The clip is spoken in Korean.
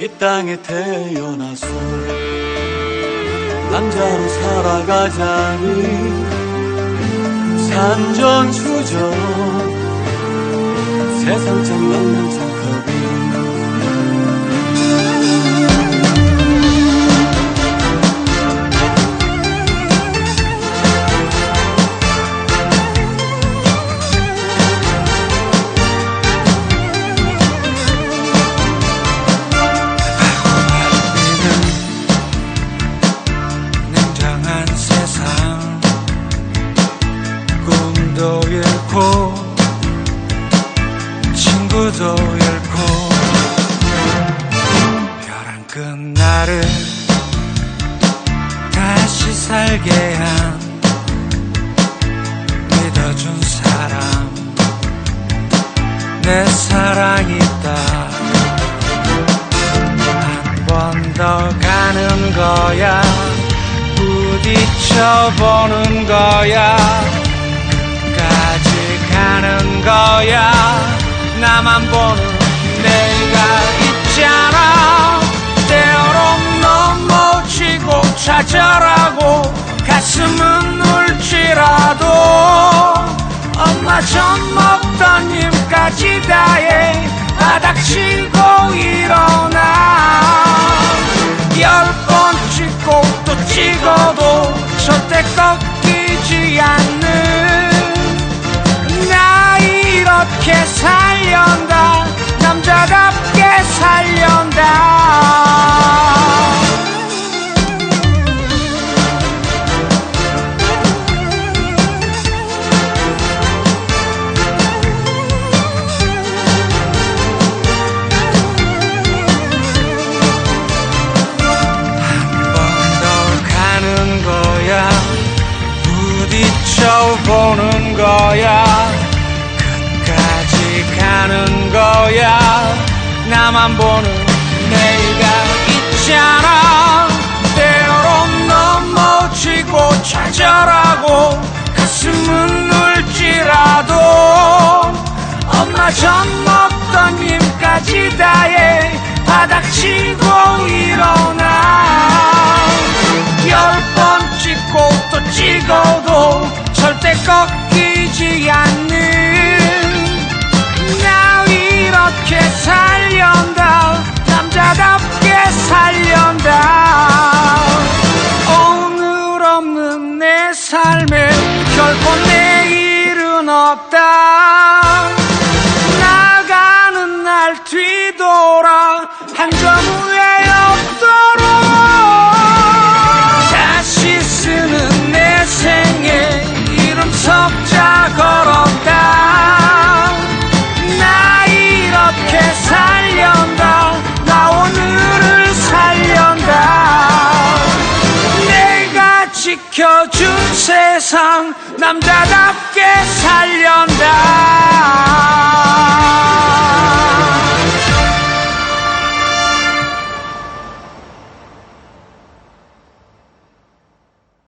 이 땅에 태어나서 남자로 살아가자니 산전수전 세상 참 만만 잃고 친구도 잃고 벼랑 끝날을 다시 살게 한 믿어준 사람 내 사랑이 있다. 한 번 더 가는 거야. 부딪혀 보는 거야 가는 거야. 나만 보는 내가 있잖아. 때론 넘어지고 찾아라고 가슴은 울지라도 엄마 젖 먹던 힘까지 다해 바닥치고 일어나. 열 번 찍고 또 찍어도 꺾 부딪혀 보는 거야. 끝까지 가는 거야. 나만 보는 내가 있잖아. 때론 넘어지고 좌절하고 가슴은 울지라도 엄마 젖 먹던 힘까지 다해 바닥치고 일어나 없다. 나가는 날 뒤돌아 한 점 후회 없도록. 다시 쓰는 내 생에 이름 석자 걸었다. 나 이렇게 살련다. 나 오늘을 살련다. 내가 지켜준 세상 남자 답게 살련다